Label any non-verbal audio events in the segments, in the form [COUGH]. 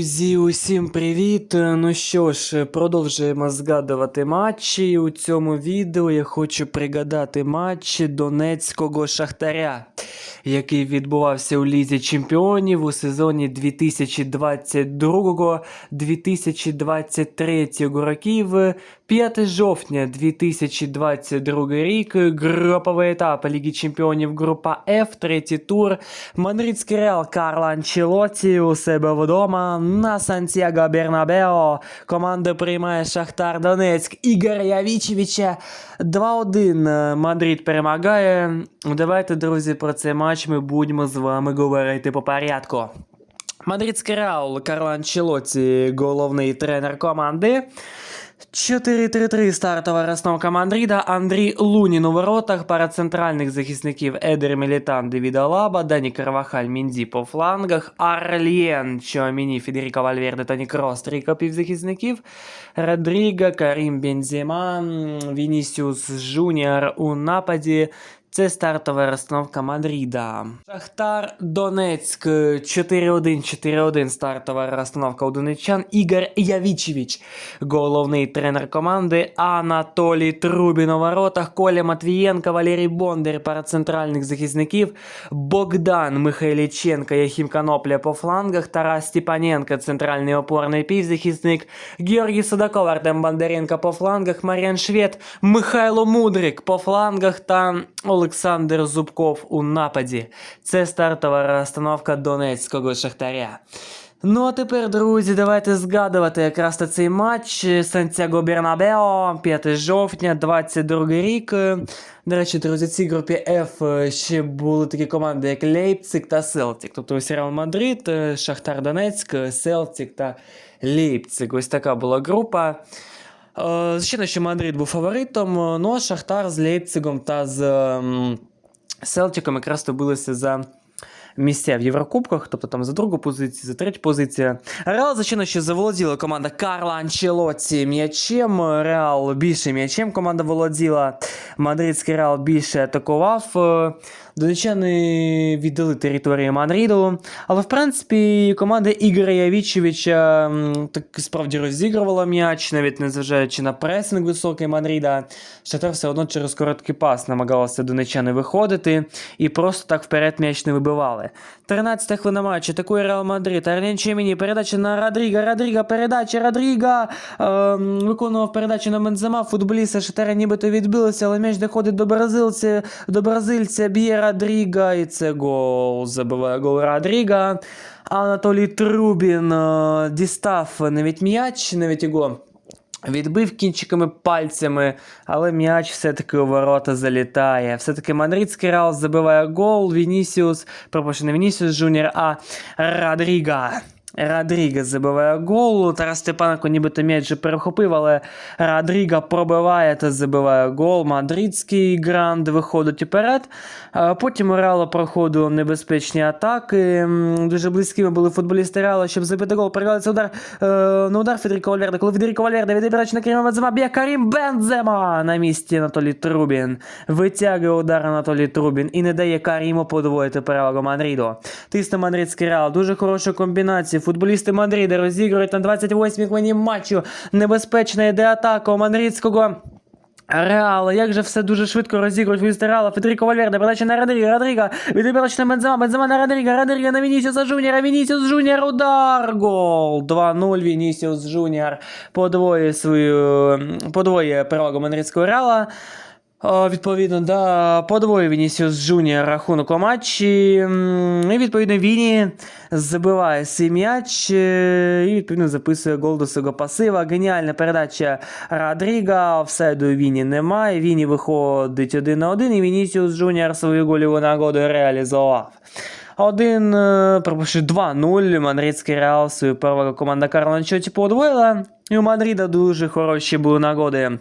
Друзі, усім привіт! Ну що ж, продовжуємо згадувати матчі. У цьому відео я хочу пригадати матч Донецького Шахтаря, який відбувався у Лізі Чемпіонів у сезоні 2022-2023 років. 5 жовтня 2022 рік, груповий етап Ліги Чемпіонів, група F, третій тур. Мадридський Реал Карло Анчелоті у себе вдома на Сантьяго Бернабео. Команда приймає Шахтар Донецьк Ігоря Явічевича. 2-1 Мадрид перемагає. Давайте, друзі, про цей матч ми будемо з вами говорити по порядку. Мадридський Реал Карло Анчелоті, головний тренер команди. 4-3-3 стартова розстановка Мандрида. Андрій Лунін у воротах, пара центральних захисників Едер Мілітан, Девіда Лаба, Дані Карвахаль, Мінді по флангах, Арлєн, Чуаміні, Федеріко Вальверде та Нікрос, трійка півзахисників, Родріго, Карім Бензема, Вінісіус Жуніор у нападі. Це стартова розстановка Мадрида. Шахтар Донецьк 4-1-4-1 стартова розстановка у донеччан. Ігор Явічевич, головний тренер команди. Анатолій Трубін у воротах. Коля Матвієнко, Валерій Бондар, пара центральних захисників. Богдан Михайліченко, Яхім Канопля по флангах. Тарас Степаненко, центральний опорний півзахисник. Георгій Судаков, Артем Бондаренко по флангах. Мар'ян Швед, Михайло Мудрик по флангах та Олександр Зубков у нападі. Це стартова розстановка Донецького Шахтаря. Ну а тепер, друзі, давайте згадувати якраз цей матч Сантьяго Бернабео, 5 жовтня, 22 рік. До речі, друзі, в цій групі F ще були такі команди, як Лейпциг та Селтик. Тобто ось Реал Мадрид, Шахтар Донецьк, Селтик та Лейпциг. Ось така була група. Е, Звичайно, що Мадрид був фаворитом, ну а Шахтар з Лейпцигом та з Селтіком Селтиком якраз то билися за місця в Єврокубках, тобто там за другу позицію, за третю позицію. Реал, звичайно, що заволоділа команда Карла Анчелотті м'ячем. Реал більше м'ячем команда володіла. Мадридський Реал більше атакував. Е, Донеччани віддали територію Мадриду. Але в принципі команда Ігоря Явічевича так справді розігрувала м'яч, навіть незважаючи на пресинг високий Мадрида. Шахтар все одно через короткий пас намагалося донеччани виходити і просто так вперед м'яч не вибивали. 13 хвилина матчу, атакує Реал Мадрид. Арнен Чеміні, передача на Родріга, Родріга, передача, Родріга ем, виконував передачу на Бензема. Футболіста Шахтаря нібито відбилося, але м'яч доходить до бразильця, до бразильця, б'є Родріга, і це гол. Забиває гол Родріга. Анатолій Трубін е, дістав навіть м'яч, навіть його Відбив кінчиками пальцями, але м'яч все-таки у ворота залітає. Все-таки мадридський Реал забиває гол. Вінісіус, пропущений Вінісіус Жуніор, а Родріга. Родріга забиває гол. Тарас Степаненко нібито м'яч перехопив, але Родріга пробиває та забиває гол. Мадридський гранд виходить уперед. Потім у Реала проходили небезпечні атаки. Дуже близькими були футболісти Реала, щоб забити гол. Перегадається удар е, на удар Федеріко Вальверде. Коли Федеріко Вальверде відбирач на Каріма Бензема, б'є Карім Бензема на місці Анатолій Трубін. Витягує удар Анатолій Трубін і не дає Каріму подвоїти перевагу Мадриду. Тисне Мадридський Реал. Дуже хороша комбінація. Футболісти Мадрида розігрують на 28-й хвилині матчу. Небезпечна йде атака мадридського. Реал, як же все дуже швидко розігрують футболісти Реала. Федеріко Вальверде, передача на Родріга, Родріга, відбирач на Бензема, Бензема на Родріга, Родріга на Вінісіуса Жуніора, Вінісіус Жуніор, удар, гол, 2-0, Вінісіус Жуніор подвоює свою, подвоює перевагу мадридського Реала. Відповідно, да, подвоює Вінісіус Жуніор рахунок у матчі. І відповідно Віні забиває свій м'яч е, і відповідно записує гол до свого пасива. Геніальна передача Родріга. Офсайду Віні немає. Віні виходить один на один, і Вінісіус Жуніор свою гольову нагоду реалізував. Один, е, пропущу 2-0. Мадридський Реал свою перевагу команда Карло Анчоті подвоїла. І у Мадрида дуже хороші були нагоди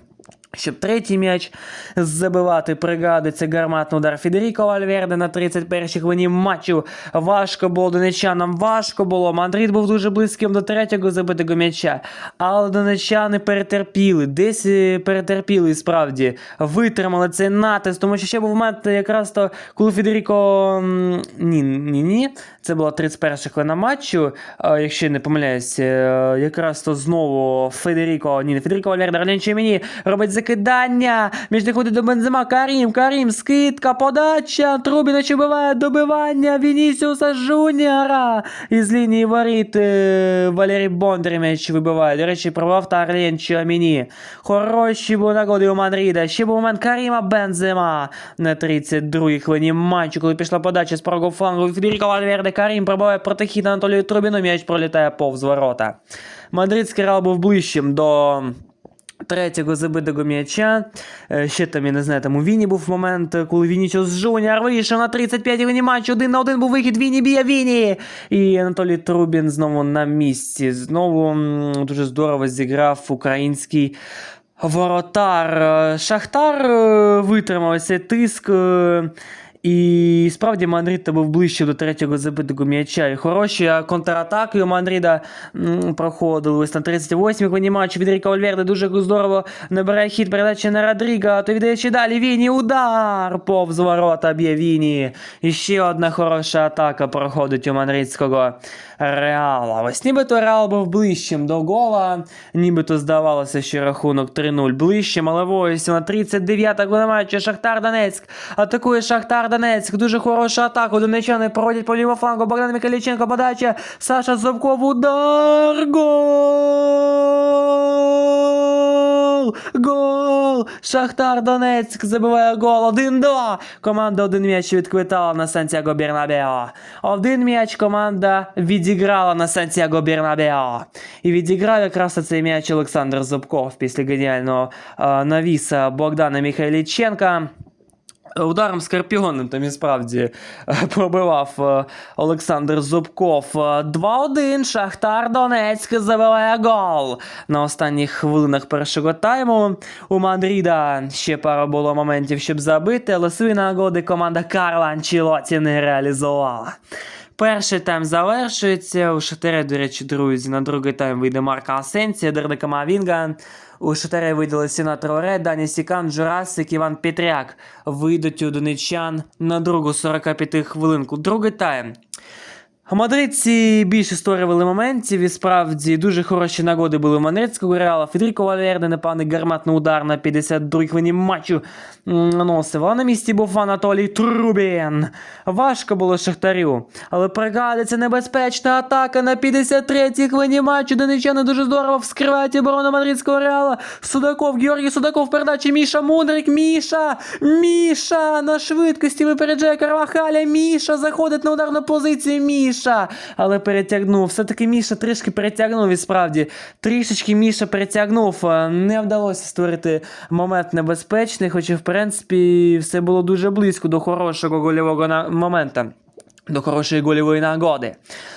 Щоб третій м'яч забивати пригадується гарматний удар Федеріко Вальверде на 31-й хвилині матчу. Важко було донечанам, важко було. Мадрид був дуже близьким до третього забитого м'яча. Але донечани перетерпіли, десь е, перетерпіли справді. Витримали цей натиск, тому що ще був момент якраз то, коли Федеріко. Ні, ні, ні. Це була 31 хвилина матчу. е, Якщо я не помиляюсь, е, якраз то знову Федеріко, ні, не Федеріко Вальверде, Ролянчо мені робить закидання. Між ходить до Бензема. Карім, Карім, скидка, подача. Трубінач убиває добивання Вінісіуса Жуніора. Із лінії воріт е, Валерій Бондар м'яч вибиває. До речі, провав та Аміні. Хороші були нагоди у Мадрида. Ще був момент Каріма Бензема на 32-й хвилині матчу, коли пішла подача з правого флангу. Федеріко Вальверде Карім пробиває протихід Анатолію Трубіну. М'яч пролітає повз ворота. Мадридський Реал був ближчим до третього забитого м'яча. Е, Ще там, я не знаю, там у Віні був момент, е, коли Вінічус Жуніор вийшов на 35 хвилині матчу. Один на один був вихід Віні б'є Віні. І Анатолій Трубін знову на місці. Знову дуже здорово зіграв український. Воротар Е, Шахтар витримав цей тиск. І справді Мадрид був ближче до третього забитого м'яча. І хороші контратаки у Мадрида проходили. Ось на 38-й хвилині матчу Ріка Вальверде дуже здорово набирає хід передачі на Родріга, то віддаючи далі Віні. Удар повз ворота б'є Віні. І ще одна хороша атака проходить у мадридського Реала. Ось нібито Реал був ближчим до гола. Нібито здавалося, що рахунок 3-0 ближчим, але ось на 39-та хвилина матчу Шахтар Донецьк. Атакує Шахтар Донецьк. Дуже хороша атака. Донечани проводять по лівому флангу. Богдан Миколіченко подача. Саша Зубков. Удар. Гол! Гол! Шахтар Донецьк забиває гол. 1-2. Команда один м'яч відквитала на Сантьяго Бернабео. Один м'яч команда відіграла на Сантьяго Бернабео. І відіграв якраз цей м'яч Олександр Зубков після геніального е, навіса Богдана Михайліченка. Ударом скорпіоном там і справді е, [LAUGHS] пробивав е, Олександр Зубков. Е, 2-1. Шахтар Донецьк забиває гол. На останніх хвилинах першого тайму у Мадріда ще пара було моментів, щоб забити, але свої нагоди команда Карла Анчілоті не реалізувала. Перший тайм завершується. У Шахтаря, до речі, друзі, на другий тайм вийде Марка Асенсія, Дерника Мавінга. У Шахтаря видали Сіна Троре, Дані Сікан, Джурасик, Іван Петряк. Вийдуть у донечан на другу 45 хвилинку. Другий тайм. Мадридці більше створювали моментів, і справді дуже хороші нагоди були у Мадридського реала. Федеріко Валерде непевний гарматний удар на 52-й хвилині матчу наносив. А на місці був Анатолій Трубін. Важко було Шахтарю. Але пригадується небезпечна атака на 53-й хвилині матчу. Донечани дуже здорово вскривають оборону Мадридського реала. Судаков, Георгій Судаков передачі Міша Мудрик. Міша! Міша! На швидкості випереджає Карвахаля. Міша заходить на ударну позицію. Міша. Але перетягнув. Все-таки Міша трішки перетягнув і справді. Трішечки Міша перетягнув. Е, Не вдалося створити момент небезпечний, хоча, в принципі, все було дуже близько до хорошого гольового на- моменту. До хорошої гольової нагоди.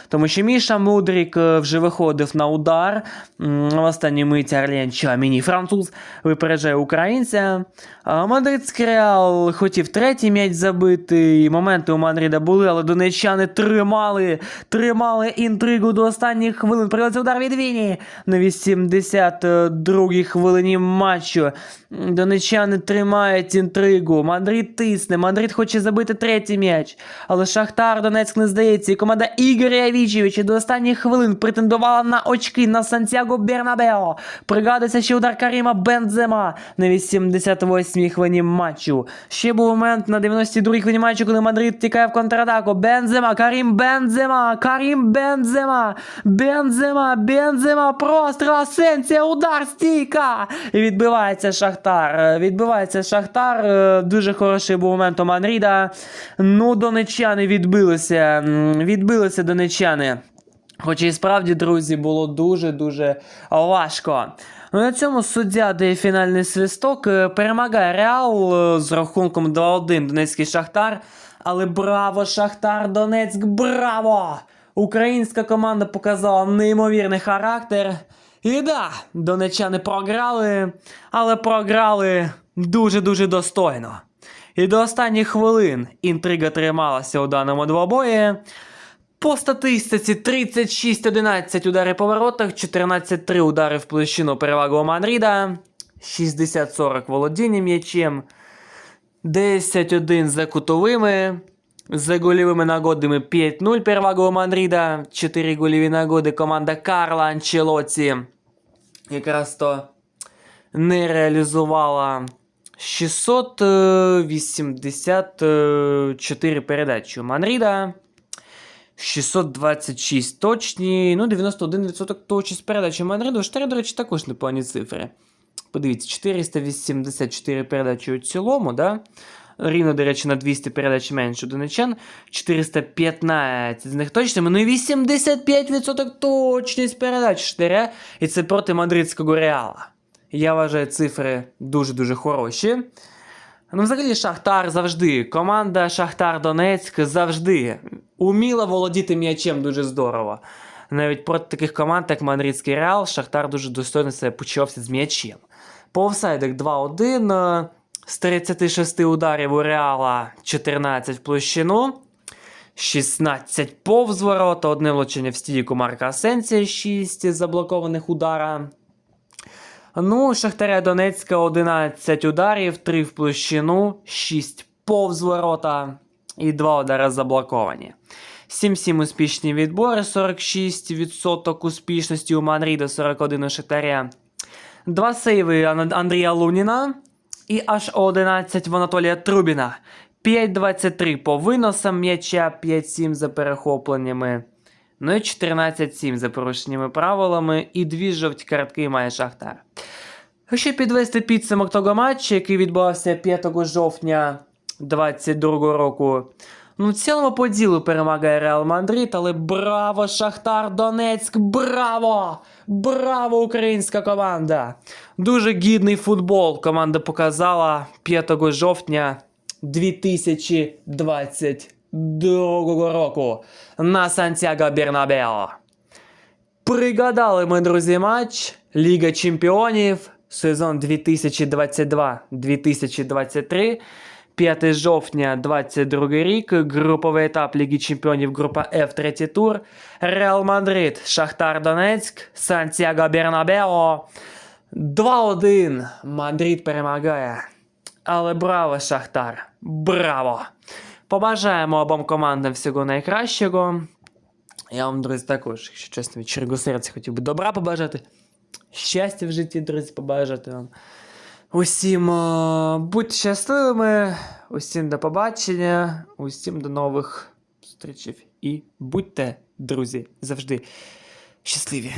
Тому що Міша Мудрік е, вже виходив на удар. В останній миті Арлен Чаміні француз випереджає українця. А Мадридський Реал хотів третій м'яч забити. І моменти у Мадрида були, але донеччани тримали, тримали інтригу до останніх хвилин. Прилетів удар від Віні на 82-й хвилині матчу. Донеччани тримають інтригу. Мадрид тисне. Мадрид хоче забити третій м'яч. Але Шахтар Донецьк не здається. І команда Ігоря Авічевича до останніх хвилин претендувала на очки на Сантьяго Бернабео. Пригадується ще удар Каріма Бензема на 88-й хвилині матчу. Ще був момент на 92-й хвилині матчу, коли Мадрид тікає в контратаку. Бензема, Карім Бензема, Карім Бензема, Бензема, Бензема, простріл, Асенсія, удар, стійка. І відбивається Шахтар. Е, Відбивається Шахтар. Е, Дуже хороший був момент у Мадрида. Ну, донеччани відбилися. Відбилися донеччани. Хоча і справді, друзі, було дуже-дуже важко. Ну, на цьому суддя дає фінальний свисток. Е, Перемагає Реал е, з рахунком 2-1 Донецький Шахтар. Але браво, Шахтар Донецьк, браво! Українська команда показала неймовірний характер. І да, донечани програли, але програли дуже-дуже достойно. І до останніх хвилин інтрига трималася у даному двобої. По статистиці 36-11 удари по воротах, 14-3 удари в площину перевагу Манріда, 60-40 володіння м'ячем, 10-1 за кутовими, за гольовими нагодами 5-0 перевагу Манріда, 4 гольові нагоди команда Карла Анчелоці якраз то не реалізувала 684 передачі у Манріда. 626 точні, ну 91% точність передачі Манриду. Штари, до речі, також непогані цифри. Подивіться, 484 передачі у цілому, да? Рівно, до речі, на 200 передач менше донечан. 415 з них точними. Ну і 85% точність передач Штаря. І це проти мадридського реала. Я вважаю цифри дуже-дуже хороші. Ну, взагалі, Шахтар завжди. Команда Шахтар Донецьк завжди уміла володіти м'ячем дуже здорово. Навіть проти таких команд, як Мадридський Реал, Шахтар дуже достойно себе почувався з м'ячем. По офсайдах 2-1. е, З 36 ударів у Реала 14 в площину. 16 повз ворота, одне влучення в стійку Марка Асенсія, 6 заблокованих удара. Ну, Шахтаря Донецька 11 ударів, 3 в площину, 6 повз ворота і 2 удари заблоковані. 7-7 успішні відбори, 46% успішності у Манріда, 41 у Шахтаря. Два сейви Андрія Луніна і аж 11 в Анатолія Трубіна. 5-23 по виносам м'яча, 5-7 за перехопленнями. Ну і 14-7 за порушеннями правилами, і дві жовті картки має Шахтар. Ще підвести підсумок того матчу, який відбувався 5 жовтня 2022 року. Ну, в цілому по ділу перемагає Реал Мадрид, але браво, Шахтар Донецьк! Браво! Браво, українська команда! Дуже гідний футбол команда показала 5 жовтня 2022 року на Сантьяго Бернабео. Пригадали ми, друзі, матч Ліга Чемпіонів, сезон 2022-2023. 5 жовтня 22 рік, груповий етап Ліги Чемпіонів, група F, третій тур. Реал Мадрид, Шахтар Донецьк, Сантьяго Бернабео. 2-1. Мадрид перемагає. Але браво, Шахтар! Браво! Побажаємо обом командам всього найкращого. Я вам, друзі, також, якщо чесно, від щирого серця хотів би добра побажати. Щастя в житті, друзі, побажати вам. Усім е, будьте щасливими, усім до побачення, усім до нових зустрічей і будьте, друзі, завжди щасливі.